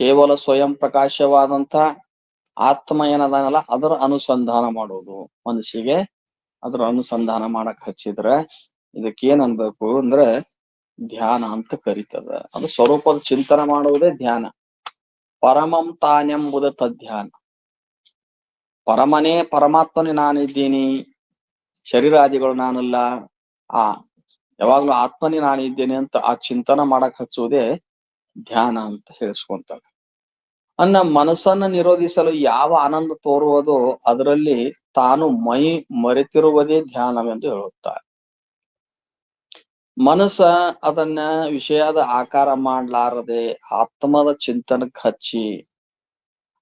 ಕೇವಲ ಸ್ವಯಂ ಪ್ರಕಾಶವಾದಂತ ಆತ್ಮ ಏನದಾನಲ್ಲ, ಅದರ ಅನುಸಂಧಾನ ಮಾಡೋದು. ಮನಸ್ಸಿಗೆ ಅದರ ಅನುಸಂಧಾನ ಮಾಡಕ್ ಹಚ್ಚಿದ್ರ ಇದಕ್ಕೆ ಏನ್ ಅನ್ಬೇಕು ಅಂದ್ರೆ ಧ್ಯಾನ ಅಂತ ಕರಿತದ. ಅದು ಸ್ವರೂಪದ ಚಿಂತನೆ ಮಾಡುವುದೇ ಧ್ಯಾನ. ಪರಮಂ ತಾನೆಂಬುದ ತಧ್ಯಾನ ಪರಮನೇ ಪರಮಾತ್ಮನೇ ನಾನಿದ್ದೀನಿ, ಶರೀರಾದಿಗಳು ನಾನಲ್ಲ, ಆ ಯಾವಾಗ್ಲೂ ಆತ್ಮನೇ ನಾನಿದ್ದೇನೆ ಅಂತ ಆ ಚಿಂತನ ಮಾಡಕ್ ಹಚ್ಚುವುದೇ ಧ್ಯಾನ ಅಂತ ಹೇಳಿಸ್ಕೊಂತಾರೆ ಅನ್ನ ಮನಸ್ಸನ್ನ ನಿರೋಧಿಸಲು ಯಾವ ಆನಂದ ತೋರುವುದು ಅದರಲ್ಲಿ ತಾನು ಮೈ ಮರೆತಿರುವುದೇ ಧ್ಯಾನವೆಂದು ಹೇಳುತ್ತಾರೆ. ಮನಸ್ಸ ಅದನ್ನ ವಿಷಯದ ಆಕಾರ ಮಾಡಲಾರದೆ ಆತ್ಮದ ಚಿಂತನಕ್ಕೆ ಹಚ್ಚಿ,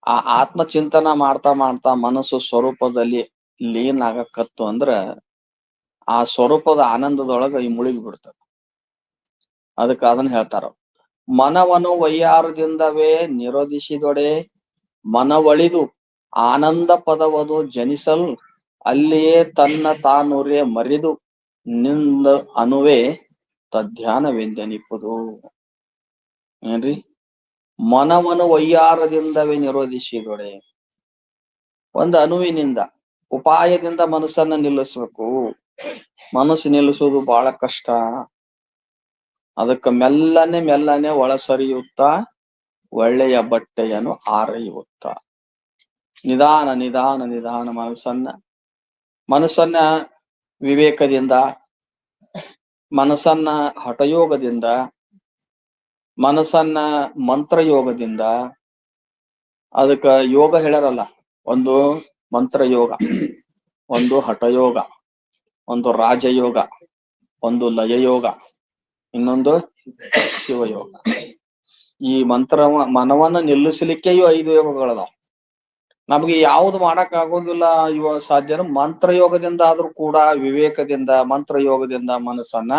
ಆ ಆತ್ಮ ಚಿಂತನ ಮಾಡ್ತಾ ಮಾಡ್ತಾ ಮನಸ್ಸು ಸ್ವರೂಪದಲ್ಲಿ ಲೀನ್ ಆಗಕತ್ತು ಅಂದ್ರ ಆ ಸ್ವರೂಪದ ಆನಂದದೊಳಗ ಈ ಮುಳುಗಿ ಬಿಡ್ತಾರೆ ಅದಕ್ಕೆ ಅದನ್ನ ಹೇಳ್ತಾರ ಮನವನ್ನು ವೈಯಾರದಿಂದವೇ ನಿರೋಧಿಸಿದೊಡೆ, ಮನವಳಿದು ಆನಂದ ಪದವದು ಜನಿಸಲ್, ಅಲ್ಲಿಯೇ ತನ್ನ ತಾನುರೇ ಮರಿದು ನಿಂದ ಅನುವೇ ತಧ್ಯಾನವೆಂದೆನಿಪುದು ಏನ್ರಿ? ಮನವನು ವೈಯಾರದಿಂದವೇ ನಿರೋಧಿಸಿದೊಡೆ. ಒಂದು ಅನುವಿನಿಂದ, ಉಪಾಯದಿಂದ ಮನಸ್ಸನ್ನ ನಿಲ್ಲಿಸ್ಬೇಕು. ಮನಸ್ಸು ನಿಲ್ಲಿಸೋದು ಬಹಳ ಕಷ್ಟ. ಅದಕ್ಕೆ ಮೆಲ್ಲನೆ ಮೆಲ್ಲನೆ ಒಳಸರಿಯುತ್ತಾ ಒಳ್ಳೆಯ ಬಟ್ಟೆಯನ್ನು ಆರೈಯುತ್ತ. ನಿಧಾನ ನಿಧಾನ ನಿಧಾನ ಮನಸ್ಸನ್ನ ಮನಸ್ಸನ್ನ ವಿವೇಕದಿಂದ, ಮನಸ್ಸನ್ನ ಹಠಯೋಗದಿಂದ, ಮನಸ್ಸನ್ನ ಮಂತ್ರಯೋಗದಿಂದ. ಅದಕ್ಕ ಯೋಗ ಹೇಳರಲ್ಲ ಒಂದು ಮಂತ್ರಯೋಗ, ಒಂದು ಹಠಯೋಗ, ಒಂದು ರಾಜಯೋಗ, ಒಂದು ಲಯಯೋಗ. ಇನ್ನೊಂದು ಶಿವಯೋಗ. ಈ ಮಂತ್ರ ಮನವನ್ನ ನಿಲ್ಲಿಸಲಿಕ್ಕೆಯೂ ಐದು ಯೋಗಗಳದಾವ. ನಮ್ಗೆ ಯಾವ್ದು ಮಾಡಕ್ ಆಗೋದಿಲ್ಲ ಇವ ಸಾಧ್ಯ ಮಂತ್ರಯೋಗದಿಂದ ಆದ್ರೂ ಕೂಡ ವಿವೇಕದಿಂದ ಮಂತ್ರ ಯೋಗದಿಂದ ಮನಸ್ಸನ್ನ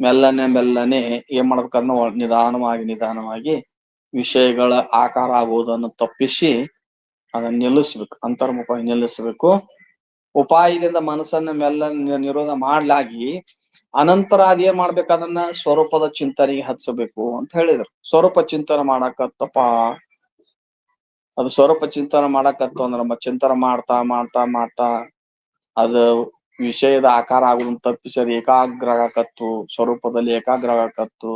ಮೆಲ್ಲನೆ ಮೆಲ್ಲನೆ ಏನ್ ಮಾಡ್ಬೇಕನ್ನ ನಿಧಾನವಾಗಿ ನಿಧಾನವಾಗಿ ವಿಷಯಗಳ ಆಕಾರ ಆಗುವುದನ್ನು ತಪ್ಪಿಸಿ ಅದನ್ನ ನಿಲ್ಲಿಸ್ಬೇಕು, ಅಂತರ್ಮುಖವಾಗಿ ನಿಲ್ಲಿಸ್ಬೇಕು. ಉಪಾಯದಿಂದ ಮನಸ್ಸನ್ನ ಮೆಲ್ಲ ನಿರೋಧ ಮಾಡ್ಲಾಗಿ ಅನಂತರ ಅದೇ ಮಾಡ್ಬೇಕು ಅದನ್ನ ಸ್ವರೂಪದ ಚಿಂತನೆಗೆ ಹಚ್ಚಬೇಕು ಅಂತ ಹೇಳಿದ್ರು. ಸ್ವರೂಪ ಚಿಂತನೆ ಮಾಡಾಕತ್ತಪ್ಪ. ಅದು ಸ್ವರೂಪ ಚಿಂತನೆ ಮಾಡಾಕತ್ತು ಅಂದ್ರ ಮ ಚಿಂತನೆ ಮಾಡ್ತಾ ಮಾಡ್ತಾ ಮಾಡ್ತಾ ಅದು ವಿಷಯದ ಆಕಾರ ಆಗುದನ್ನ ತಪ್ಪಿಸಿ ಅದು ಏಕಾಗ್ರ ಆಗಕತ್ತು, ಸ್ವರೂಪದಲ್ಲಿ ಏಕಾಗ್ರ ಆಗಕತ್ತು.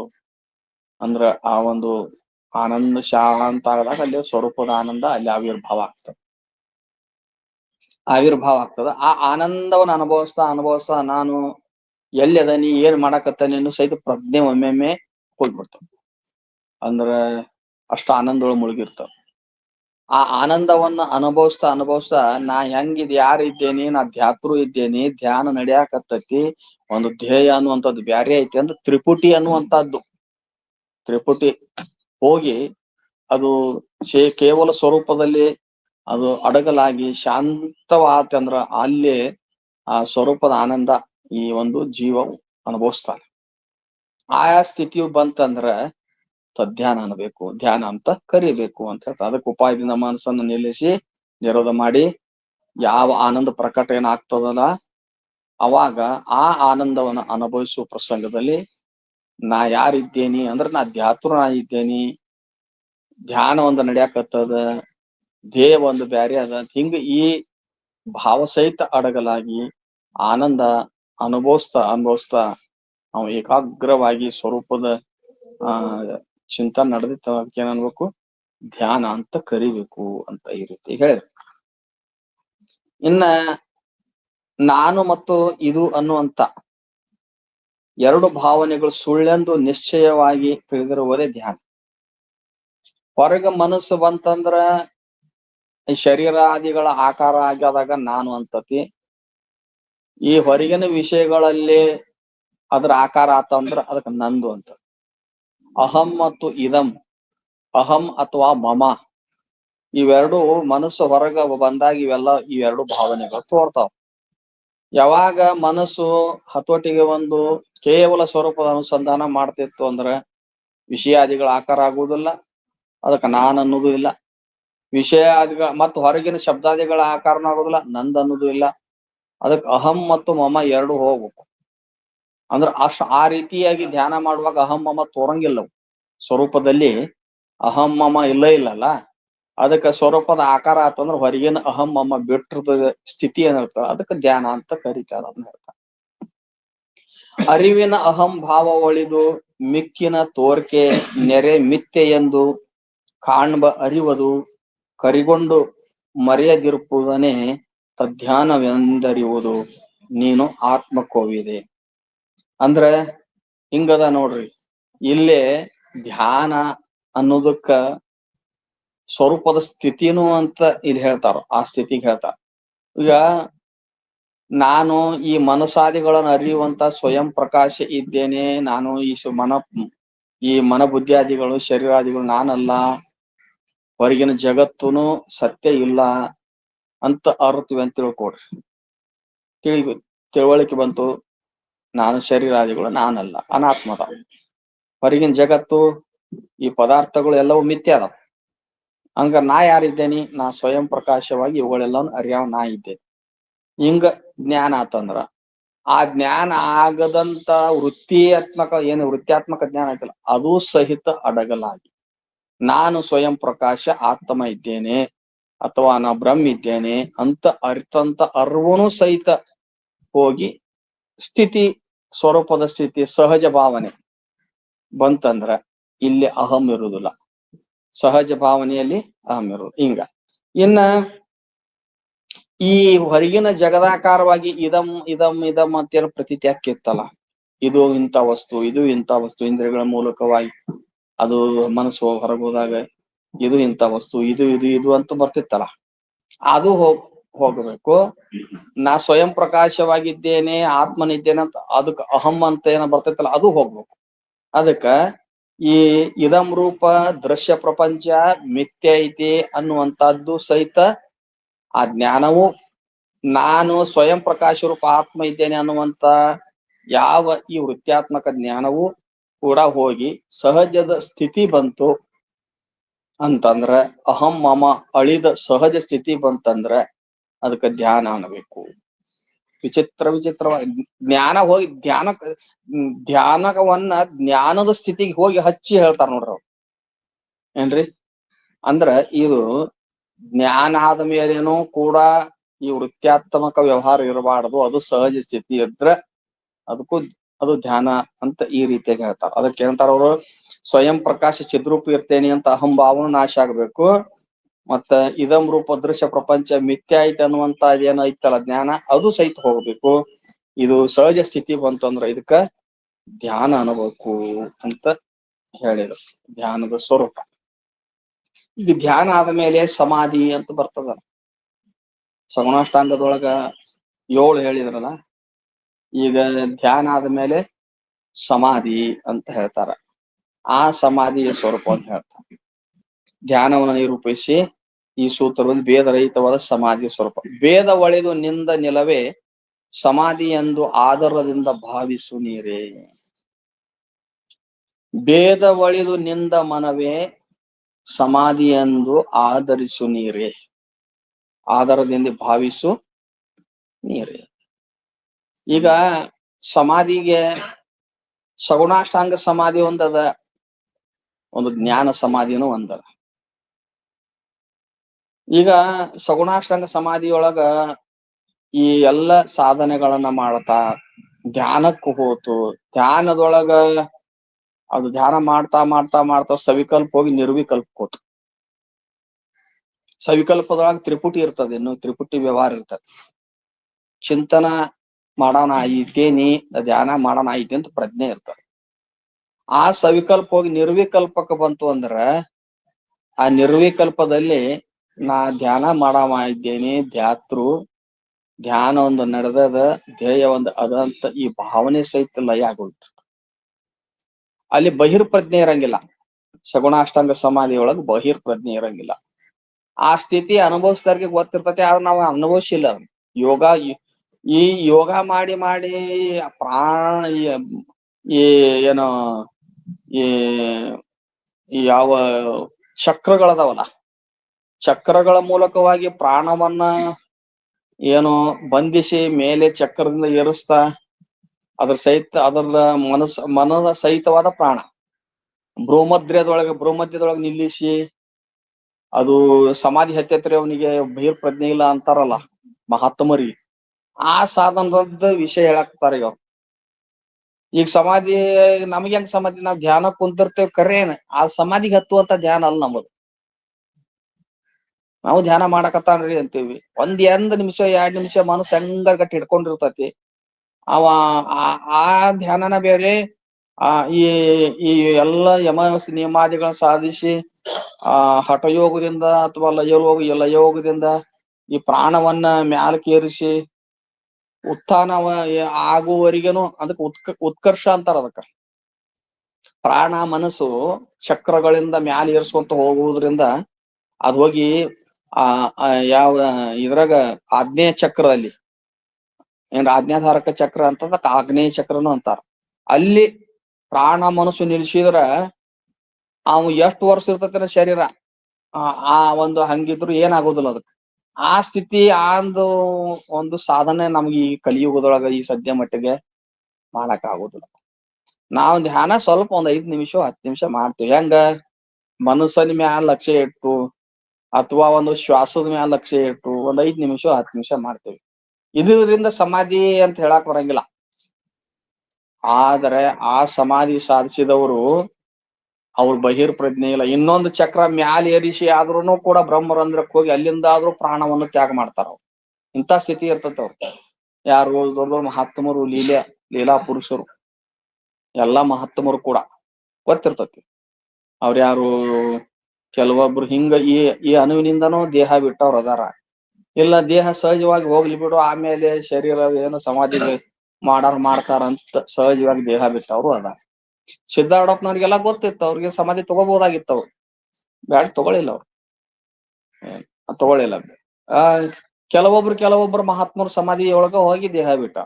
ಅಂದ್ರ ಆ ಒಂದು ಆನಂದ ಶಾಂತ ಆಗದಾಗ ಅಲ್ಲಿ ಸ್ವರೂಪದ ಆನಂದ, ಅಲ್ಲಿ ಆವಿರ್ಭಾವ ಆಗ್ತದೆ. ಆವಿರ್ಭಾವ ಆಗ್ತದ. ಆ ಆನಂದವನ್ನ ಅನುಭವಿಸ್ತಾ ಅನುಭವಿಸ್ತಾ ನಾನು ಎಲ್ಲಿ ಅದ, ನೀ ಏನ್ ಮಾಡಾಕತ್ತಾನೆ ಅನ್ನೋ ಸಹಿತ ಪ್ರಜ್ಞೆ ಒಮ್ಮೆಮ್ಮೆ ಹೋಗ್ಬಿಡ್ತಾವ ಅಂದ್ರ ಅಷ್ಟ ಒಳಗ್ ಮುಳುಗಿರ್ತಾವ. ಆ ಆನಂದವನ್ನ ಅನುಭವಿಸ್ತಾ ಅನುಭವಿಸ್ತಾ ನಾ ಹೆಂಗಿದ್, ಯಾರ ಇದ್ದೇನಿ, ನಾ ಧ್ಯಾತೃ ಇದ್ದೇನಿ, ಧ್ಯಾನ ನಡೆಯಾಕತ್ತೈತಿ, ಒಂದು ಧ್ಯೇಯ ಅನ್ನುವಂಥದ್ದು ಬ್ಯಾರೆ ಐತಿ ಅಂದ್ರೆ ತ್ರಿಪುಟಿ ಅನ್ನುವಂಥದ್ದು. ತ್ರಿಪುಟಿ ಹೋಗಿ ಅದು ಶೇ ಕೇವಲ ಸ್ವರೂಪದಲ್ಲಿ ಅದು ಅಡಗಲಾಗಿ ಶಾಂತವಾತಂದ್ರ ಅಲ್ಲೇ ಆ ಸ್ವರೂಪದ ಆನಂದ ಈ ಒಂದು ಜೀವ ಅನುಭವಿಸ್ತಾನೆ. ಆಯಾ ಸ್ಥಿತಿಯು ಬಂತಂದ್ರ ತದ್ಯಾನ ಅನ್ಬೇಕು ಧ್ಯಾನ ಅಂತ ಕರಿಬೇಕು ಅಂತ ಹೇಳ್ತಾರೆ. ಅದಕ್ಕೆ ಉಪಾಯದಿಂದ ಮನಸ್ಸನ್ನು ನಿಲ್ಲಿಸಿ, ನಿರೋಧ ಮಾಡಿ, ಯಾವ ಆನಂದ ಪ್ರಕಟ ಏನಾಗ್ತದಲ್ಲ, ಅವಾಗ ಆ ಆನಂದವನ್ನ ಅನುಭವಿಸುವ ಪ್ರಸಂಗದಲ್ಲಿ ನಾ ಯಾರಿದ್ದೇನಿ ಅಂದ್ರೆ ನಾ ಧ್ಯಾತೃ ನಾ ಇದ್ದೇನಿ ಧ್ಯಾನ ಒಂದು ನಡ್ಯಾಕತ್ತದ, ಧ್ಯೇಯ ಒಂದು ಬ್ಯಾರೆ ಅದ ಹಿಂಗ ಈ ಭಾವಸಹಿತ ಅಡಗಲಾಗಿ ಆನಂದ ಅನುಭವಿಸ್ತಾ ಅನುಭವಿಸ್ತಾ ನಾವು ಏಕಾಗ್ರವಾಗಿ ಸ್ವರೂಪದ, ಆ, ಚಿಂತನೆ ನಡೆದಿತ್ತ ಅದಕ್ಕೆ ಧ್ಯಾನ ಅಂತ ಕರಿಬೇಕು ಅಂತ ಈ ರೀತಿ ಹೇಳಿದ್ರು. ಇನ್ನ ನಾನು ಮತ್ತು ಇದು ಅನ್ನುವಂತ ಎರಡು ಭಾವನೆಗಳು ಸುಳ್ಳೆಂದು ನಿಶ್ಚಯವಾಗಿ ತಿಳಿದಿರುವುದೇ ಧ್ಯಾನ. ಹೊರಗ ಮನಸ್ಸು ಬಂತಂದ್ರ ಈ ಶರೀರಾದಿಗಳ ಆಕಾರ ಆಗ್ಯದಾಗ ನಾನು ಅಂತತಿ ಈ ಹೊರಗಿನ ವಿಷಯಗಳಲ್ಲಿ ಅದ್ರ ಆಕಾರ ಆತಂದ್ರ ಅದಕ್ಕೆ ನಂದು ಅಂತ. ಅಹಂ ಮತ್ತು ಇದಂ, ಅಹಂ ಅಥವಾ ಮಮ, ಇವೆರಡು ಮನಸ್ಸು ಹೊರಗ ಬಂದಾಗ ಇವೆಲ್ಲ ಇವೆರಡು ಭಾವನೆಗಳು ತೋರ್ತಾವ. ಯಾವಾಗ ಮನಸ್ಸು ಹತೋಟಿಗೆ ಒಂದು ಕೇವಲ ಸ್ವರೂಪದ ಅನುಸಂಧಾನ ಮಾಡ್ತಿತ್ತು ಅಂದ್ರ ವಿಷಯಾದಿಗಳ ಆಕಾರ ಆಗುವುದಿಲ್ಲ, ಅದಕ್ಕೆ ನಾನು ಅನ್ನೋದು ಇಲ್ಲ. ವಿಷಯಾದಿಗಳ ಮತ್ತು ಹೊರಗಿನ ಶಬ್ದಾದಿಗಳ ಆಕಾರನೂ ಆಗುದಿಲ್ಲ ನಂದ್ ಅನ್ನೋದು ಇಲ್ಲ. ಅದಕ್ಕೆ ಅಹಂ ಮತ್ತು ಮಮ ಎರಡು ಹೋಗ್ಬೇಕು. ಅಂದ್ರ ಅಷ್ಟ ಆ ರೀತಿಯಾಗಿ ಧ್ಯಾನ ಮಾಡುವಾಗ ಅಹಂ, ಮಮ ತೋರಂಗಿಲ್ಲವು ಸ್ವರೂಪದಲ್ಲಿ ಅಹಂ, ಮಮ ಇಲ್ಲ ಇಲ್ಲಲ್ಲ. ಅದಕ್ಕೆ ಸ್ವರೂಪದ ಆಕಾರ ಆತಂದ್ರ ಹೊರಗಿನ ಅಹಂ, ಮಮ ಬಿಟ್ಟಿರ್ತದ ಸ್ಥಿತಿ ಏನಿರ್ತದ ಅದಕ್ಕೆ ಧ್ಯಾನ ಅಂತ ಕರೀತಾರ ಅದನ್ನ ಹೇಳ್ತಾರೆ. ಅರಿವಿನ ಅಹಂ ಭಾವ ಒಳಿದು ಮಿಕ್ಕಿನ ತೋರ್ಕೆ ನೆರೆ ಮಿಥ್ಯೆ ಎಂದು ಕಾಣ್ಬ ಅರಿವದು ಕರಿಗೊಂಡು ಮರೆಯದಿರುವುದನೇ ತಧ್ಯಾನವೆಂದರಿಯುವುದು ನೀನು ಆತ್ಮಕೋವಿದೆ. ಅಂದ್ರೆ ಹಿಂಗದ ನೋಡ್ರಿ, ಇಲ್ಲೇ ಧ್ಯಾನ ಅನ್ನೋದಕ್ಕ ಸ್ವರೂಪದ ಸ್ಥಿತಿನೂ ಅಂತ ಇಲ್ಲಿ ಹೇಳ್ತಾರ, ಆ ಸ್ಥಿತಿಗೆ ಹೇಳ್ತಾರ. ಈಗ ನಾನು ಈ ಮನಸಾದಿಗಳನ್ನು ಅರಿಯುವಂತ ಸ್ವಯಂ ಪ್ರಕಾಶ ಇದ್ದೇನೆ, ನಾನು ಈ ಮನ, ಈ ಮನಬುದ್ಧಿಯಾದಿಗಳು, ಶರೀರಾದಿಗಳು ನಾನಲ್ಲ, ಹೊರಗಿನ ಜಗತ್ತುನು ಸತ್ಯ ಇಲ್ಲ ಅಂತ ಅರ್ತೀವಿ ಅಂತ ತಿಳ್ಕೊಡ್ರಿ ತಿಳಿ ತಿಳುವಳಿಕೆ ಬಂತು. ನಾನು ಶರೀರಾದಿಗಳು, ನಾನಲ್ಲ ಅನಾತ್ಮದ ಹೊರಗಿನ ಜಗತ್ತು, ಈ ಪದಾರ್ಥಗಳು ಎಲ್ಲವೂ ಮಿಥ್ಯ ಅದಾವ. ಹಂಗ ನಾ ಯಾರಿದ್ದೇನಿ? ನಾ ಸ್ವಯಂ ಪ್ರಕಾಶವಾಗಿ ಇವುಗಳೆಲ್ಲವನ್ನು ಅರಿಯವ ನಾ ಇದ್ದೇನೆ. ಹಿಂಗ ಜ್ಞಾನ ಆತಂದ್ರ, ಆ ಜ್ಞಾನ ಆಗದಂತ ವೃತ್ತಿಯಾತ್ಮಕ, ಏನು ವೃತ್ತಿಯಾತ್ಮಕ ಜ್ಞಾನ ಆಯ್ತಲ್ಲ ಅದು ಸಹಿತ ಅಡಗಲಾಗಿ. ನಾನು ಸ್ವಯಂ ಪ್ರಕಾಶ ಆತ್ಮ ಇದ್ದೇನೆ. ಅಥವಾ ನಾ ಬ್ರಹ್ಮ ಇದ್ದೇನೆ ಅಂತ ಅರಿತಂತ ಅರ್ವನು ಸಹಿತ ಹೋಗಿ ಸ್ಥಿತಿ, ಸ್ವರೂಪದ ಸ್ಥಿತಿ, ಸಹಜ ಭಾವನೆ ಬಂತಂದ್ರ ಇಲ್ಲಿ ಅಹಂ ಇರುವುದಿಲ್ಲ. ಸಹಜ ಭಾವನೆಯಲ್ಲಿ ಅಹಂ ಇರುವುದು. ಹಿಂಗ. ಇನ್ನ ಈ ಹೊರಗಿನ ಜಗದಾಕಾರವಾಗಿ ಇದಂ ಇದಂ ಇದಂ ಅಂತೇನು ಪ್ರತೀತಿ ಹಾಕಿತ್ತಲ್ಲ. ಇದು ಇಂಥ ವಸ್ತು, ಇದು ಇಂಥ ವಸ್ತು, ಇಂದ್ರಿಯಗಳ ಮೂಲಕವಾಗಿ ಅದು ಮನಸ್ಸು ಹೊರಗೋದಾಗ ಇದು ಇಂತ ವಸ್ತು, ಇದು ಇದು ಇದು ಅಂತ ಬರ್ತಿತ್ತಲ್ಲ. ಅದು ಹೋಗ್ ಹೋಗಬೇಕು. ನಾ ಸ್ವಯಂ ಪ್ರಕಾಶವಾಗಿದ್ದೇನೆ, ಆತ್ಮನಿದ್ದೇನೆ ಅಂತ ಅದಕ್ಕೆ ಅಹಂ ಅಂತ ಏನ ಬರ್ತೈತಲ್ಲ ಅದು ಹೋಗ್ಬೇಕು. ಅದಕ್ಕ ಈ ಇದಂ ರೂಪ ದೃಶ್ಯ ಪ್ರಪಂಚ ಮಿಥ್ಯ ಐತಿ ಅನ್ನುವಂತದ್ದು ಸಹಿತ ಆ ಜ್ಞಾನವು ನಾನು ಸ್ವಯಂ ಪ್ರಕಾಶ ರೂಪ ಆತ್ಮ ಇದ್ದೇನೆ ಅನ್ನುವಂತ ಯಾವ ಈ ವೃತ್ಯಾತ್ಮಕ ಜ್ಞಾನವು ಕೂಡ ಹೋಗಿ ಸಹಜದ ಸ್ಥಿತಿ ಬಂತು. ಅಂತಂದ್ರ ಅಹಂ ಮಾಮ ಅಳಿದ ಸಹಜ ಸ್ಥಿತಿ ಬಂತಂದ್ರ ಅದಕ್ಕೆ ಧ್ಯಾನ ಅನ್ಬೇಕು ವಿಚಿತ್ರ ವಿಚಿತ್ರವಾಗಿ ಜ್ಞಾನ ಹೋಗಿ ಧ್ಯಾನ ಧ್ಯಾನವನ್ನ ಜ್ಞಾನದ ಸ್ಥಿತಿಗೆ ಹೋಗಿ ಹಚ್ಚಿ ಹೇಳ್ತಾರ ನೋಡ್ರಿ ಅವ್ರು. ಏನ್ರಿ? ಅಂದ್ರ ಇದು ಜ್ಞಾನ ಆದ ಮೇಲೇನೂ ಕೂಡ ಈ ವೃತ್ಯಾತ್ಮಕ ವ್ಯವಹಾರ ಇರಬಾರದು. ಅದು ಸಹಜ ಸ್ಥಿತಿ ಇದ್ರ ಅದಕ್ಕೂ ಅದು ಧ್ಯಾನ ಅಂತ ಈ ರೀತಿಯಾಗಿ ಹೇಳ್ತಾರ. ಅದಕ್ಕೆ ಏನಂತಾರ ಅವರು? ಸ್ವಯಂ ಪ್ರಕಾಶ ಚಿದ್ರೂಪ ಇರ್ತೇನೆ ಅಂತ ಅಹಂಭಾವನ ನಾಶ ಆಗ್ಬೇಕು. ಮತ್ತ ಇದಂ ರೂಪ ದೃಶ್ಯ ಪ್ರಪಂಚ ಮಿಥ್ಯ ಐತೆ ಅನ್ನುವಂತ ಇದೇನು ಐತಲ್ಲ ಜ್ಞಾನ, ಅದು ಸಹಿತ ಹೋಗ್ಬೇಕು. ಇದು ಸಹಜ ಸ್ಥಿತಿ ಬಂತಂದ್ರ ಇದಕ್ಕ ಧ್ಯಾನ ಅನ್ಬೇಕು ಅಂತ ಹೇಳಿದ್ರು. ಧ್ಯಾನದ ಸ್ವರೂಪ. ಈಗ ಧ್ಯಾನ ಆದ ಮೇಲೆ ಸಮಾಧಿ ಅಂತ ಬರ್ತದ. ಸಗುಣಾಷ್ಟಾಂಗದೊಳಗ ಏಳು ಹೇಳಿದ್ರಲ್ಲ, ಈಗ ಧ್ಯಾನ ಆದ್ಮೇಲೆ ಸಮಾಧಿ ಅಂತ ಹೇಳ್ತಾರ. ಆ ಸಮಾಧಿಯ ಅಂತ ಹೇಳ್ತಾರೆ. ಧ್ಯಾನವನ್ನು ನಿರೂಪಿಸಿ ಈ ಸೂತ್ರದಲ್ಲಿ ಭೇದರಹಿತವಾದ ಸಮಾಧಿಯ ಸ್ವರೂಪ. ಭೇದ ಒಳೆದು ನಿಂದ ನಿಲವೇ ಸಮಾಧಿ ಎಂದು ಆಧಾರದಿಂದ ಭಾವಿಸು ನೀರೇ. ಭೇದ ಒಳಿದು ನಿಂದ ಮನವೇ ಸಮಾಧಿ ಎಂದು ಆಧರಿಸು ನೀರೇ. ಆಧಾರದಿಂದ ಭಾವಿಸು ನೀರೇ. ಈಗ ಸಮಾಧಿಗೆ ಸಗುಣಾಷ್ಟಾಂಗ ಸಮಾಧಿ ಒಂದದ. ಒಂದು ಜ್ಞಾನ ಸಮಾಧಿನೂ ಒಂದದ. ಈಗ ಸಗುಣಾಷ್ಟಂಗ ಸಮಾಧಿಯೊಳಗ ಈ ಎಲ್ಲ ಸಾಧನೆಗಳನ್ನ ಮಾಡ್ತಾ, ಧ್ಯಾನಕ್ಕೂ ಹೋತು. ಧ್ಯಾನದೊಳಗ ಅದು ಧ್ಯಾನ ಮಾಡ್ತಾ ಮಾಡ್ತಾ ಮಾಡ್ತಾ ಸವಿಕಲ್ಪ ಹೋಗಿ ನಿರ್ವಿಕಲ್ಪ ಹೋತು. ಸವಿಕಲ್ಪದೊಳಗ ತ್ರಿಪುಟಿ ಇರ್ತದೆ, ಇನ್ನು ತ್ರಿಪುಟಿ ವ್ಯವಹಾರ ಇರ್ತದೆ. ಚಿಂತನ ಮಾಡೋಣ ಇದ್ದೇನಿ ಧ್ಯಾನ ಮಾಡೋಣ ಐತಿ ಅಂತ ಪ್ರಜ್ಞೆ ಇರ್ತದೆ. ಆ ಸವಿಕಲ್ಪ ಹೋಗಿ ನಿರ್ವಿಕಲ್ಪಕ ಬಂತು ಅಂದ್ರ ಆ ನಿರ್ವಿಕಲ್ಪದಲ್ಲಿ ನಾ ಧ್ಯಾನ ಮಾಡವ ಇದ್ದೇನೆ, ಧ್ಯಾತೃ. ಧ್ಯಾನ ಒಂದು ನಡೆದದ, ಧ್ಯೇಯ ಒಂದು ಅದ ಅಂತ ಈ ಭಾವನೆ ಸಹಿತ ಲಯ ಆಗೋಯ್ತು. ಅಲ್ಲಿ ಬಹಿರ್ಪ್ರಜ್ಞೆ ಇರಂಗಿಲ್ಲ. ಸಗುಣಾಷ್ಟಾಂಗ ಸಮಾಧಿ ಒಳಗ ಬಹಿರ್ ಪ್ರಜ್ಞೆ ಇರಂಗಿಲ್ಲ. ಆ ಸ್ಥಿತಿ ಅನುಭವಿಸ್ದವ್ರಿಗೆ ಗೊತ್ತಿರ್ತತಿ, ಆದ್ರೆ ನಾವು ಅನುಭವಿಸಿಲ್ಲ. ಯೋಗ ಈ- ಯೋಗ ಮಾಡಿ ಮಾಡಿ ಪ್ರಾಣ ಈ ಏನು ಈ ಯಾವ ಚಕ್ರಗಳದಾವಲ್ಲ. ಚಕ್ರಗಳ ಮೂಲಕವಾಗಿ ಪ್ರಾಣವನ್ನ ಏನು ಬಂಧಿಸಿ ಮೇಲೆ ಚಕ್ರದಿಂದ ಏರಿಸ್ತಾ, ಅದ್ರ ಸಹಿತ ಅದರ ಮನಸ್, ಮನದ ಸಹಿತವಾದ ಪ್ರಾಣ. ಭ್ರೂಮದ್ರದೊಳಗ ಭ್ರೂಮಧ್ಯದೊಳಗ ನಿಲ್ಲಿಸಿ, ಅದು ಸಮಾಧಿ ಹತ್ತೈತ್ರಿ ಅವನಿಗೆ ಬಹಿರ್ ಪ್ರಜ್ಞೆ ಇಲ್ಲ ಅಂತಾರಲ್ಲ ಮಹಾತ್ಮರಿಗೆ. ಆ ಸಾಧನದ ವಿಷಯ ಹೇಳಾಕ್ತಾರ ಅವ್ರು ಈಗ ಸಮಾಧಿ, ನಮ್ಗೆ ಹೆಂಗ್ ಸಮಾಧಿ? ನಾವ್ ಧ್ಯಾನ ಕುಂತಿರ್ತೇವ್ ಕರೇನ್ ಆ ಸಮಾಧಿಗೆ ಹತ್ತುವಂತ ಧ್ಯಾನ ಅಲ್ಲ ನಮ್ದು. ನಾವು ಧ್ಯಾನ ಮಾಡಕತ್ತಾನ್ರಿ ಅಂತೀವಿ. ಒಂದ್ ಎಂದ್ ನಿಮಿಷ, ಎರಡ್ ನಿಮಿಷ ಮನಸ್ಸು ಹೆಂಗ ಗಟ್ಟಿ ಹಿಡ್ಕೊಂಡಿರ್ತತಿ. ಅವ ಆ- ಧ್ಯಾನನ ಬೇರೆ, ಆ, ಈ ಈ ಎಲ್ಲ ಯಮ ನಿಯಮಾದಿಗಳನ್ನ ಸಾಧಿಸಿ, ಆ, ಹಠಯೋಗದಿಂದ ಅಥವಾ ಲಯೋಗ ಲಯೋಗದಿಂದ ಈ ಪ್ರಾಣವನ್ನ ಮ್ಯಾಲಕ್ಕೇರಿಸಿ ಉತ್ಥಾನ ಆಗುವವರೆಗೇನು ಅದಕ್ಕೆ ಉತ್ಕ, ಉತ್ಕರ್ಷ ಅಂತಾರ ಅದಕ್ಕ. ಪ್ರಾಣ, ಮನಸ್ಸು ಚಕ್ರಗಳಿಂದ ಮ್ಯಾಲ ಏರ್ಸ್ಕೊಂತ ಹೋಗುವುದ್ರಿಂದ ಅದ್ ಹೋಗಿ ಆ ಯಾವ ಇದ್ರಾಗ ಆಗ್ನೇಯ ಚಕ್ರದಲ್ಲಿ ಏನ್ ಆಜ್ಞಾಧಾರಕ ಚಕ್ರ ಅಂತಂದ ಆಗ್ನೇಯ ಚಕ್ರನು ಅಂತಾರ. ಅಲ್ಲಿ ಪ್ರಾಣ, ಮನಸ್ಸು ನಿಲ್ಸಿದ್ರ ಅವ್ ಎಷ್ಟು ವರ್ಷ ಇರ್ತೈತಿನ ಶರೀರ. ಆ ಒಂದು ಹಂಗಿದ್ರು ಏನಾಗೋದಿಲ್ಲ ಅದಕ್ಕೆ. ಆ ಸ್ಥಿತಿ, ಆ ಒಂದು ಒಂದು ಸಾಧನೆ ನಮ್ಗೆ ಈ ಕಲಿಯುಗದೊಳಗ ಈ ಸದ್ಯ ಮಟ್ಟಿಗೆ ಮಾಡಕ್ ಆಗೋದಿಲ್ಲ. ನಾವ್ ಧ್ಯಾನ ಸ್ವಲ್ಪ ಒಂದ್ ಐದ್ ನಿಮಿಷ, ಹತ್ತು ನಿಮಿಷ ಮಾಡ್ತೀವಿ. ಹೆಂಗ? ಮನಸ್ಸನ್ ಮ್ಯಾಲ ಲಕ್ಷ್ಯ ಇಟ್ಟು ಅಥವಾ ಒಂದು ಶ್ವಾಸದ ಮ್ಯಾಲ ಲಕ್ಷ್ಯ ಇಟ್ಟು ಒಂದ್ ಐದ್ ನಿಮಿಷ, ಹತ್ತು ನಿಮಿಷ ಮಾಡ್ತೀವಿ. ಇದರಿಂದ ಸಮಾಧಿ ಅಂತ ಹೇಳಕ್ ಬರಂಗಿಲ್ಲ. ಆದರೆ ಆ ಸಮಾಧಿ ಸಾಧಿಸಿದವರು ಅವ್ರ ಬಹಿರ್ ಪ್ರಜ್ಞೆ ಇಲ್ಲ. ಇನ್ನೊಂದು ಚಕ್ರ ಮ್ಯಾಲ ಏರಿಸಿ ಆದ್ರೂ ಕೂಡ ಬ್ರಹ್ಮರಂಧ್ರಕ್ಕೆ ಹೋಗಿ ಅಲ್ಲಿಂದ ಆದ್ರೂ ಪ್ರಾಣವನ್ನು ತ್ಯಾಗ ಮಾಡ್ತಾರ ಅವ್ರು. ಇಂಥ ಸ್ಥಿತಿ ಇರ್ತೈತೆ ಅವ್ರು. ಯಾರು ದೊಡ್ಡ ದೊಡ್ಡ ಮಹಾತ್ಮರು, ಲೀಲೆ, ಲೀಲಾ ಪುರುಷರು. ಎಲ್ಲಾ ಮಹಾತ್ಮರು ಕೂಡ. ಗೊತ್ತಿರ್ತತಿ. ಅವ್ರ ಯಾರು ಕೆಲವೊಬ್ರು ಹಿಂಗ ಈ ಈ ಅನುವಿನಿಂದನೂ ದೇಹ ಬಿಟ್ಟವ್ರು ಅದಾರ. ಇಲ್ಲ ದೇಹ ಸಹಜವಾಗಿ ಹೋಗ್ಲಿ ಬಿಡು, ಆಮೇಲೆ ಶರೀರ ಏನು ಸಮಾಧಿ ಮಾಡಾರ ಮಾಡ್ತಾರಂತ ಸಹಜವಾಗಿ ದೇಹ ಬಿಟ್ಟವ್ರು ಅದಾರ. ಸಿದ್ಧಾರೂಢಪ್ಪನವ್ರಿಗೆಲ್ಲ ಗೊತ್ತಿತ್ತು, ಅವ್ರಿಗೆ ಸಮಾಧಿ ತಗೋಬಹುದಾಗಿತ್ತು ಅವ್ರು. ಬ್ಯಾಡ್ ತಗೊಳಿಲ್ಲ ಅವ್ರು. ತಗೊಳಿಲ್ಲ ಆ, ಕೆಲವೊಬ್ರು ಕೆಲವೊಬ್ರು ಮಹಾತ್ಮರು ಸಮಾಧಿ ಒಳಗ ಹೋಗಿ ದೇಹ ಬಿಟ್ಟ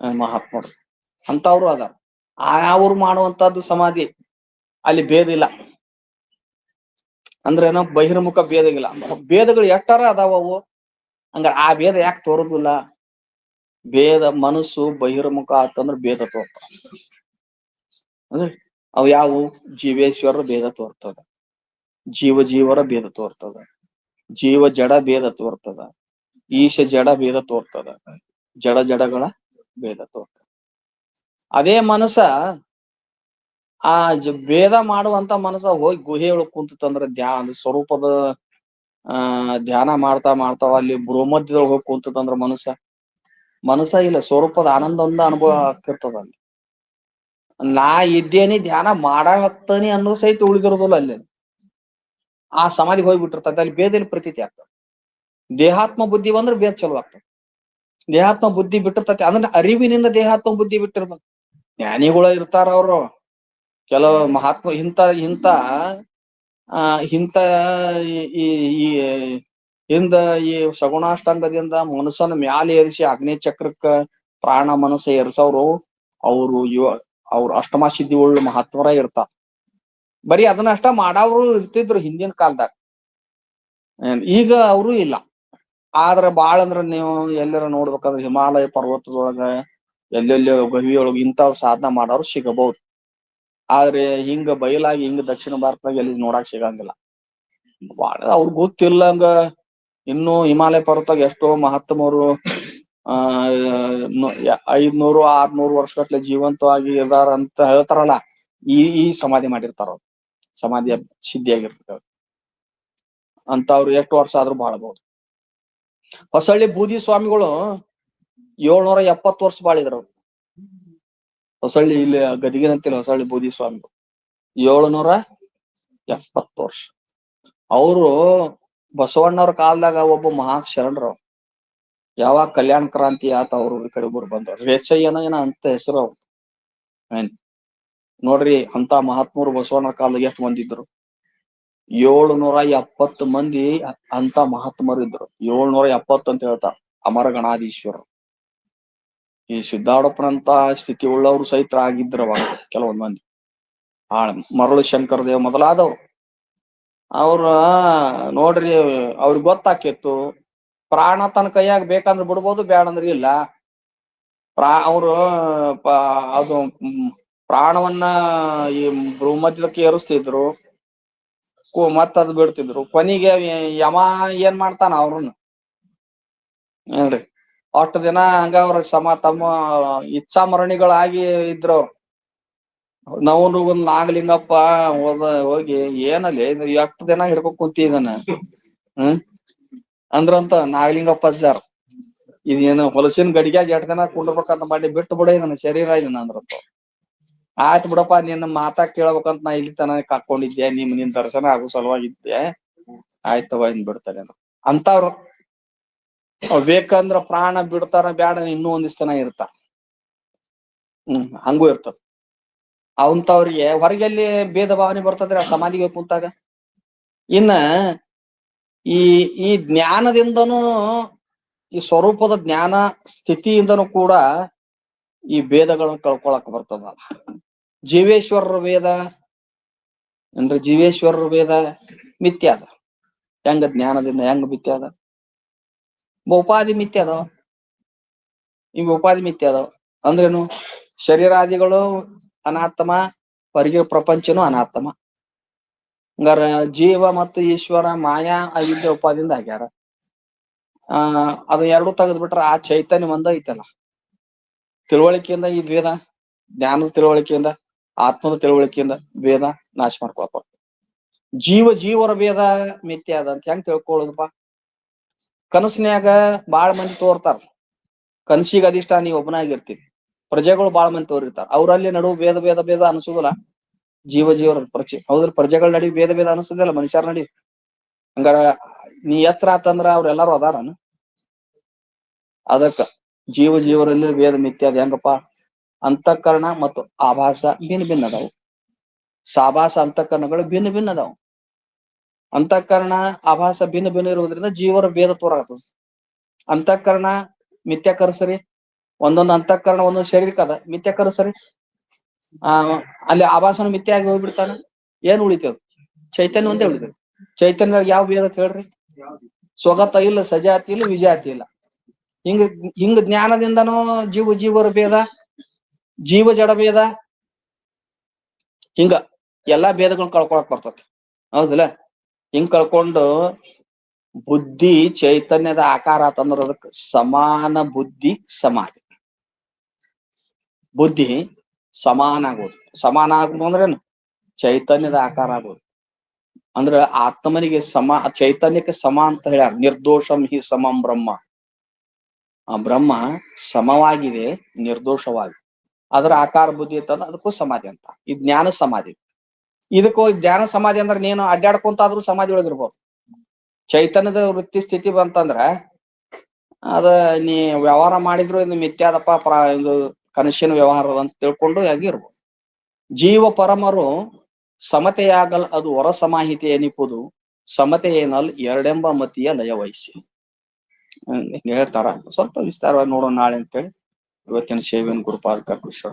ಮಹಾತ್ಮರು. ಅಂತವ್ರು ಅದಾರ. ಆ, ಅವ್ರು ಮಾಡುವಂತದ್ದು ಸಮಾಧಿ ಅಲ್ಲಿ ಭೇದಿಲ್ಲ ಅಂದ್ರೆ ಏನೋ ಬಹಿರ್ಮುಖ ಭೇದಗಿಲ್ಲ ಭೇದಗಳು ಎಷ್ಟಾರ ಅದಾವ ಅವು? ಹಂಗ ಆ ಭೇದ ಯಾಕೆ ತೋರುದಿಲ್ಲ? ಭೇದ ಮನಸ್ಸು ಬಹಿರ್ಮುಖ ಆತಂದ್ರ ಭೇದ ತೋರ್ತಾವ. ಅಂದ್ರೆ ಅವು ಯಾವುವು? ಜೀವೇಶ್ವರ ಭೇದ ತೋರ್ತದ. ಜೀವ ಜೀವರ ಭೇದ ತೋರ್ತದ. ಜೀವ ಜಡ ಭೇದ ತೋರ್ತದ. ಈಶ ಜಡ ಭೇದ ತೋರ್ತದ. ಜಡ ಜಡಗಳ ಭೇದ ತೋರ್ತದ. ಅದೇ ಮನಸ್ಸ ಆ ಭೇದ ಮಾಡುವಂತ ಮನಸ ಹೋಗಿ ಗುಹೆ ಒಳಗ್ ಕುಂತಂದ್ರ ಧ್ಯಾನ ಸ್ವರೂಪದ, ಆ, ಧ್ಯಾನ ಮಾಡ್ತಾ ಮಾಡ್ತಾವ ಅಲ್ಲಿ ಭ್ರೂಮಧ್ಯದೊಳಗೆ ಹೋಗಿ ಕುಂತಂದ್ರ ಮನಸ್ಸ ಮನಸ ಇಲ್ಲ, ಸ್ವರೂಪದ ಆನಂದ ಒಂದ ಅನುಭವ ಆಗ್ತಿರ್ತದ ಅಲ್ಲಿ. ನಾ ಇದ್ದೇನಿ ಧ್ಯಾನ ಮಾಡಾಕತ್ತನಿ ಅನ್ನೋ ಸಹಿತ ಉಳಿದಿರೋದಿಲ್ಲ ಅಲ್ಲಿ. ಆ ಸಮಾಧಿಗೆ ಹೋಗ್ಬಿಟ್ಟಿರ್ತದೆ ಅಲ್ಲಿ ಭೇದಲ್ಲಿ ಪ್ರತೀತಿ ಆಗ್ತದೆ. ದೇಹಾತ್ಮ ಬುದ್ಧಿ ಬಂದ್ರೆ ಭೇದ ಚಲೋ ಆಗ್ತದೆ. ದೇಹಾತ್ಮ ಬುದ್ಧಿ ಬಿಟ್ಟಿರ್ತತಿ ಅಂದ್ರೆ ಅರಿವಿನಿಂದ ದೇಹಾತ್ಮ ಬುದ್ಧಿ ಬಿಟ್ಟಿರ್ತದೆ. ಜ್ಞಾನಿಗಳು ಇರ್ತಾರ ಅವರು. ಕೆಲವು ಮಹಾತ್ಮ ಇಂತ ಇಂತ ಆ ಇಂತ ಈ ಹಿಂದ ಈ ಸಗುಣಾಷ್ಟಾಂಗದಿಂದ ಮನಸ್ಸನ್ನ ಮ್ಯಾಲೆ ಏರಿಸಿ ಅಗ್ನಿ ಚಕ್ರಕ್ಕ ಪ್ರಾಣ ಮನಸ್ಸ ಏರ್ಸವ್ರು ಅವರು ಇವ ಅವ್ರು ಅಷ್ಟಮ ಸಿದ್ಧಿ ಒಳ್ಳೆ ಮಹತ್ವರ ಇರ್ತಾರ ಬರೀ ಅದನ್ನ ಅಷ್ಟ ಮಾಡವ್ರು ಇರ್ತಿದ್ರು ಹಿಂದಿನ ಕಾಲದಾಗ. ಈಗ ಅವರು ಇಲ್ಲ. ಆದ್ರ ಬಾಳ ಅಂದ್ರ ನೀವು ಎಲ್ಲರ ನೋಡ್ಬೇಕಂದ್ರೆ ಹಿಮಾಲಯ ಪರ್ವತದೊಳಗ ಎಲ್ಲೆಲ್ಲಿ ಗವಿಯೊಳಗ ಇಂಥವ್ ಸಾಧನ ಮಾಡೋರು ಸಿಗಬಹುದು ಆದ್ರೆ ಹಿಂಗ ಬಯಲಾಗಿ ಹಿಂಗ ದಕ್ಷಿಣ ಭಾರತದಾಗ ಎಲ್ಲಿ ನೋಡಾಕ್ ಸಿಗಂಗಿಲ್ಲ. ಬಾಳ ಅವ್ರ ಗೊತ್ತಿಲ್ಲಂಗ ಇನ್ನು ಹಿಮಾಲಯ ಪರ್ವತಾಗ ಎಷ್ಟೋ ಮಹಾತ್ಮರು ಆ ಐದ್ನೂರು, ಆರ್ನೂರು ವರ್ಷಗಟ್ಟಲೆ ಜೀವಂತವಾಗಿ ಇದಾರ ಅಂತ ಹೇಳ್ತಾರಲ್ಲ, ಈ ಈ ಸಮಾಧಿ ಮಾಡಿರ್ತಾರ ಅವ್ರು. ಸಮಾಧಿ ಅಂತ ಅವ್ರು ಎಷ್ಟು ವರ್ಷ ಆದ್ರೂ ಬಾಳ್ಬಹುದು ಹೊಸಳ್ಳಿ ಬೂದಿ ಸ್ವಾಮಿಗಳು ಏಳ್ನೂರ ಎಪ್ಪತ್ತು ವರ್ಷ ಬಾಳಿದ್ರು. ಅವ್ರು ಹೊಸಳ್ಳಿ ಇಲ್ಲಿ ಗದಿಗಿನಂತಿಲ್ಲ ಹೊಸಳ್ಳಿ ಬೂದಿ ಸ್ವಾಮಿಗಳು. ಏಳ್ನೂರ ಎಪ್ಪತ್ತು ವರ್ಷ. ಅವರು ಬಸವಣ್ಣವ್ರ ಕಾಲದಾಗ ಒಬ್ಬ ಮಹಾ ಶರಣರು. ಯಾವಾಗ ಕಲ್ಯಾಣ ಕ್ರಾಂತಿ ಆತ ಅವರು ಈ ಕಡೆ ಒಬ್ಬರು ಬಂದ್ರು. ರೇಚಯ್ಯನ ಏನ ಅಂತ ಹೆಸರು ಅವ್ರು. ಏನ್? ನೋಡ್ರಿ, ಅಂತ ಮಹಾತ್ಮರು ಬಸವಣ್ಣ ಕಾಲದಾಗ ಎಷ್ಟು ಮಂದಿ ಇದ್ರು? ಏಳ್ನೂರ ಎಪ್ಪತ್ತು ಮಂದಿ ಅಂತ ಮಹಾತ್ಮರು ಇದ್ರು. ಏಳ್ನೂರ ಎಪ್ಪತ್ತು ಅಂತ ಹೇಳ್ತಾರ ಅಮರ ಗಣಾಧೀಶ್ವರ. ಈ ಸಿದ್ಧಾರೂಢಪ್ಪನಂತ ಸ್ಥಿತಿ ಉಳ್ಳವರು ಸಹಿತ ಆಗಿದ್ರು ಅವಾಗ ಕೆಲವೊಂದ್ ಮಂದಿ. ಆ ಮರಳು ಶಂಕರ ದೇವ್ ಮೊದಲಾದವ್ರು. ಅವ್ರ, ನೋಡ್ರಿ, ಅವ್ರಿಗೆ ಗೊತ್ತಾಕಿತ್ತು ಪ್ರಾಣ ತನ್ನ ಕೈಯಾಗ ಬೇಕಂದ್ರೆ ಬಿಡ್ಬೋದು ಬೇಡ ಅಂದ್ರೆ ಇಲ್ಲ. ಪ್ರಾ, ಅವ್ರು ಅದು ಪ್ರಾಣವನ್ನ ಈ ಭೂಮಧ್ಯಕ್ಕೆ ಏರಿಸ್ತಿದ್ರು ಮತ್ತ ಅದು ಬಿಡ್ತಿದ್ರು. ಕೊನಿಗೆ ಯಮ ಏನ್ ಮಾಡ್ತಾನ ಅವ್ರನ್ನ ಏನ್ರಿ? ಅಷ್ಟು ದಿನ ಹಂಗ ಅವ್ರ ಸಮ ತಮ್ಮ ಇಚ್ಛಾ ಮರಣಿಗಳಾಗಿ ಇದ್ರು ಅವ್ರು. ನವನು ಒಂದ್ ನಾಗಲಿಂಗಪ್ಪ ಹೋದ, ಹೋಗಿ ಏನಲ್ಲಿ ಎಷ್ಟು ದಿನ ಹಿಡ್ಕೊಂಡ್ ಕುಂತಿದ್ದಾನೆ ಹ್ಮ್? ಅಂದ್ರಂತ ನಾಗಲಿಂಗಪ್ಪ ಸರ್, ಇದೇನು ಹೊಲಸಿನ ಗಡಿಗ್ಯಾಗ ಎಟ್ ದಿನ ಕುಂಡ್ರಬೇಕಂತ ಮಾಡಿ ಬಿಟ್ಟು ಬಿಡ ನನ್ನ ಶರೀರ ಇದನ್ನ ಅಂದ್ರಂತ. ಆಯ್ತು ಬಿಡಪ್ಪ, ನಿನ್ನ ಮಾತಾ ಕೇಳ್ಬೇಕಂತ ನಾ ಇಲ್ಲಿ ತನ ಕಾಕೊಂಡಿದ್ದೆ, ನಿಮ್ ನಿನ್ ದರ್ಶನ ಆಗೋ ಸಲುವಾಗಿದ್ದೆ. ಆಯ್ತವ ಇನ್ ಬಿಡ್ತಾರೆ ಅಂತವ್ರು ಬೇಕಂದ್ರ ಪ್ರಾಣ ಬಿಡ್ತಾರ ಬ್ಯಾಡ, ಇನ್ನೂ ಒಂದಿಷ್ಟ ಜನ ಇರ್ತಾರ. ಹ್ಮ್, ಹಂಗೂ ಇರ್ತದ. ಅವಂತವ್ರಿಗೆ ಹೊರಗೆಲ್ಲಿ ಭೇದ ಭಾವನೆ ಬರ್ತದ್ರಿ ಆ ಸಮಾಧಿಗೆ ಕುಂತಾಗ? ಇನ್ನ ಈ ಈ ಜ್ಞಾನದಿಂದನೂ, ಈ ಸ್ವರೂಪದ ಜ್ಞಾನ ಸ್ಥಿತಿಯಿಂದನೂ ಕೂಡ ಈ ಭೇದಗಳನ್ನ ಕಳ್ಕೊಳಕ್ ಬರ್ತದ. ಜೀವೇಶ್ವರರ ವೇದ ಅಂದ್ರೆ ಜೀವೇಶ್ವರರ ವೇದ? ಮಿಥ್ಯಾದ ಹೆಂಗ ಜ್ಞಾನದಿಂದ ಹೆಂಗ ಮಿಥ್ಯಾದ ಉಪಾಧಿ ಮಿಥ್ಯಾದವ ಹಿಂಗ ಉಪಾಧಿ ಮಿಥ್ಯಾದವ ಅಂದ್ರೇನು? ಶರೀರಾದಿಗಳು ಅನಾತ್ಮ ಹೊರಗೆ ಪ್ರಪಂಚನೂ ಅನಾತ್ಮ ಹಂಗಾರ ಜೀವ ಮತ್ತು ಈಶ್ವರ ಮಾಯಾ ಅವಿದ್ಯ ಉಪಾದಿಂದ ಆಗ್ಯಾರ. ಆ, ಅದು ಎರಡು ತೆಗೆದ್ ಬಿಟ್ರ ಆ ಚೈತನ್ಯ ಒಂದ ಐತಲ್ಲ. ತಿಳುವಳಿಕೆಯಿಂದ ಈ ವೇದ ಜ್ಞಾನದ ತಿಳುವಳಿಕೆಯಿಂದ, ಆತ್ಮದ ತಿಳುವಳಿಕೆಯಿಂದ ವೇದ ನಾಶ ಮಾಡ್ಕೊಳಪ್ಪ ಜೀವ ಜೀವರ ವೇದ ಮಿಥ್ಯ ಅದ ಅಂತ ಹೆಂಗ್ ತಿಳ್ಕೊಳ್ಳೋದಪ್ಪ? ಕನಸಿನ್ಯಾಗ ಬಾಳ ಮಂದಿ ತೋರ್ತಾರ. ಕನಸಿಗೆ ಅಧಿಷ್ಠ ನೀವು ಒಬ್ಬನಾಗಿರ್ತೀವಿ ಪ್ರಜೆಗಳು ಬಾಳ ಮಂದಿ ತೋರಿರ್ತಾರ. ಅವ್ರಲ್ಲಿ ನಡುವು ಭೇದ ಭೇದ ಭೇದ ಅನ್ಸುದಿಲ್ಲ. ಜೀವ ಜೀವರ ಪ್ರಜೆ ಹೌದ್ರ, ಪ್ರಜೆಗಳ ನಡಿ ಭೇದ ಭೇದ ಅನಿಸ್ತದಲ್ಲ ಮನುಷ್ಯರ ನಡಿ ಹಂಗಾರ ನೀ ಎತ್ತರ ಆತಂದ್ರ ಅವ್ರೆಲ್ಲಾರು ಅದಾರ ಅದಕ್ಕ ಜೀವ ಜೀವರಲ್ಲಿ ಭೇದ ಮಿಥ್ಯ ಅದ ಹೆಂಗಪ್ಪ? ಅಂತಃಕರಣ ಮತ್ತು ಆಭಾಸ ಭಿನ್ನ ಭಿನ್ನ ಅದಾವು. ಸಾಭಾಸ, ಅಂತಃಕರಣಗಳು ಭಿನ್ನ ಭಿನ್ನ ಅದಾವು. ಅಂತಃಕರಣ, ಆಭಾಸ ಭಿನ್ನ ಭಿನ್ನ ಇರುವುದರಿಂದ ಜೀವರ ಭೇದ ತೋರಾಗ್ತದ ಅಂತಃಕರಣ ಮಿಥ್ಯ ಕರ್ಸರಿ? ಒಂದೊಂದು ಅಂತಃಕರಣ ಒಂದೊಂದು ಶರೀರಕ್ಕೆ ಅದ. ಮಿಥ್ಯ ಕರ್ಸರಿ? ಆ, ಅಲ್ಲಿ ಆಭಾಸನ ಮಿತ್ಯ ಆಗಿ ಹೋಗ್ಬಿಡ್ತಾನ. ಏನ್ ಉಳಿತದ ಚೈತನ್ಯ ಒಂದೇ ಉಳಿತದ ಚೈತನ್ಯ ಯಾವ ಭೇದ ಹೇಳ್ರಿ? ಸ್ವಗತ ಇಲ್ಲ, ಸಜಾತಿ ಇಲ್ಲ, ವಿಜಾತಿ ಇಲ್ಲ. ಹಿಂಗ ಹಿಂಗ ಜ್ಞಾನದಿಂದನೂ ಜೀವ ಜೀವರ ಭೇದ, ಜೀವ ಜಡ ಭೇದ. ಹಿಂಗ ಎಲ್ಲಾ ಭೇದಗಳನ್ನ ಕಳ್ಕೊಳಕ್ ಬರ್ತತಿ. ಹೌದಲ್ಲ? ಹಿಂಗ್ ಕಳ್ಕೊಂಡು ಬುದ್ಧಿ ಚೈತನ್ಯದ ಆಕಾರ ಆತಂದ್ರ ಅದಕ್ಕೆ ಸಮಾನ ಬುದ್ಧಿ ಸಮಾಧಿ. ಬುದ್ಧಿ ಸಮಾನ ಆಗೋದು ಸಮಾನ ಆಗೋದು ಅಂದ್ರೇನು? ಚೈತನ್ಯದ ಆಕಾರ ಆಗೋದು. ಅಂದ್ರ ಆತ್ಮನಿಗೆ ಸಮ, ಚೈತನ್ಯಕ್ಕೆ ಸಮ ಅಂತ ಹೇಳ್ಯಾರ. ನಿರ್ದೋಷಂ ಹಿ ಸಮಂ ಬ್ರಹ್ಮ. ಆ ಬ್ರಹ್ಮ ಸಮವಾಗಿದೆ ನಿರ್ದೋಷವಾಗಿ ಅದರ ಆಕಾರ ಬುದ್ಧಿ ಇರ್ತದ ಅದಕ್ಕೂ ಸಮಾಧಿ ಅಂತ. ಈ ಜ್ಞಾನ ಸಮಾಧಿ. ಇದಕ್ಕೂ ಜ್ಞಾನ ಸಮಾಧಿ ಅಂದ್ರೆ ನೀನು ಅಡ್ಡಾಡ್ಕೊಂತಾದ್ರೂ ಸಮಾಧಿ ಒಳಗಿರ್ಬೋದು ಚೈತನ್ಯದ ವೃತ್ತಿ ಸ್ಥಿತಿ ಬಂತಂದ್ರ, ಅದ ನೀ ವ್ಯವಹಾರ ಮಾಡಿದ್ರು ಇದು ಮಿಥ್ಯಾದಪ್ಪ, ಪ್ರ, ಇದು ಕನಸಿನ ವ್ಯವಹಾರ ಅಂತ ತಿಳ್ಕೊಂಡು ಆಗಿರ್ಬೋದು. ಜೀವ ಪರಮರು ಸಮತೆಯಾಗಲ್ ಅದು ಹೊರ ಸಮಾಹಿತಿ ಎನಿಪುದು, ಸಮತೆ ಏನಲ್ ಎರಡೆಂಬ ಮತಿಯ ಲಯ ವಹಿಸಿ. ಹೇಳ್ತಾರ. ಸ್ವಲ್ಪ ವಿಸ್ತಾರವಾಗಿ ನೋಡೋಣ ನಾಳೆ ಅಂತೇಳಿ. ಇವತ್ತಿನ ಸೇವೆಯನ್ನು ಗುರುಪಾಲ್ ಕೃಷ್ಣ